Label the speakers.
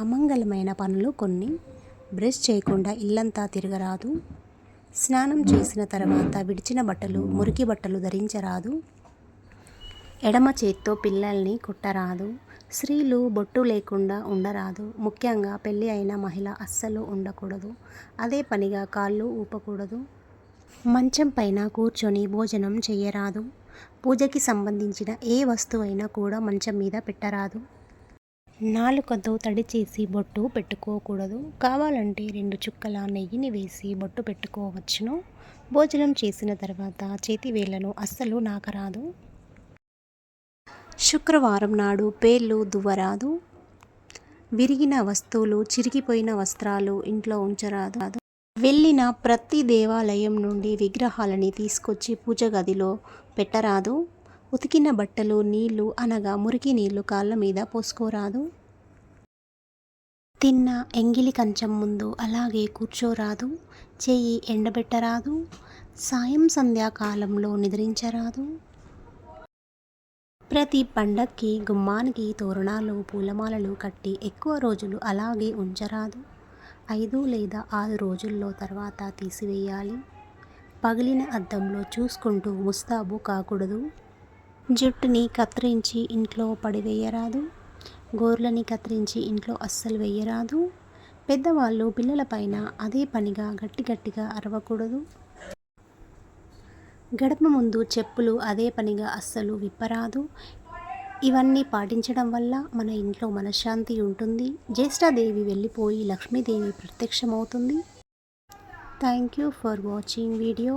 Speaker 1: అమంగళమైన పనులు కొన్ని. బ్రష్ చేయకుండా ఇల్లంతా తిరగరాదు. స్నానం చేసిన తర్వాత విడిచిన బట్టలు మురికి బట్టలు ధరించరాదు. ఎడమ చేత్తో పిల్లల్ని కొట్టరాదు. స్త్రీలు బొట్టు లేకుండా ఉండరాదు. ముఖ్యంగా పెళ్ళి అయిన మహిళ అస్సలు ఉండకూడదు. అదే పనిగా కాళ్ళు ఊపకూడదు. మంచం పైన కూర్చొని భోజనం చేయరాదు పూజకి సంబంధించిన ఏ వస్తువైనా కూడా మంచం మీద పెట్టరాదు. నాలుకతో తడి చేసి బొట్టు పెట్టుకోకూడదు. కావాలంటే రెండు చుక్కల నెయ్యిని వేసి బొట్టు పెట్టుకోవచ్చును. భోజనం చేసిన తర్వాత చేతి వేళ్ళను అస్సలు నాకరాదు. శుక్రవారం నాడు పేర్లు దువ్వరాదు. విరిగిన వస్తువులు చిరిగిపోయిన వస్త్రాలు ఇంట్లో ఉంచరాదు. వెళ్ళిన ప్రతి దేవాలయం నుండి విగ్రహాలని తీసుకొచ్చి పూజ గదిలో పెట్టరాదు. ఉతికిన బట్టలు నీళ్ళు అనగా మురికి నీళ్ళు కాళ్ళ మీద పోసుకోరాదు. తిన్న ఎంగిలి కంచం ముందు అలాగే కూర్చోరాదు. చేయి ఎండబెట్టరాదు. సాయం సంధ్యాకాలంలో నిద్రించరాదు. ప్రతి పండక్కి గుమ్మానికి తోరణాలు పూలమాలలు కట్టి ఎక్కువ రోజులు అలాగే ఉంచరాదు. ఐదు లేదా ఆరు రోజుల్లో తర్వాత తీసివేయాలి. పగిలిన అద్దంలో చూసుకుంటూ ముస్తాబు కాకూడదు. జుట్టుని కత్తిరించి ఇంట్లో పడివేయరాదు. గోర్లని కత్తిరించి ఇంట్లో అస్సలు వేయరాదు. పెద్దవాళ్ళు పిల్లలపైన అదే పనిగా గట్టి గట్టిగా అరవకూడదు. గడప ముందు చెప్పులు అదే పనిగా అస్సలు విప్పరాదు. ఇవన్నీ పాటించడం వల్ల మన ఇంట్లో మనశ్శాంతి ఉంటుంది. జ్యేష్ఠాదేవి వెళ్ళిపోయి Lakshmidevi ప్రత్యక్షమవుతుంది. Thank you for watching video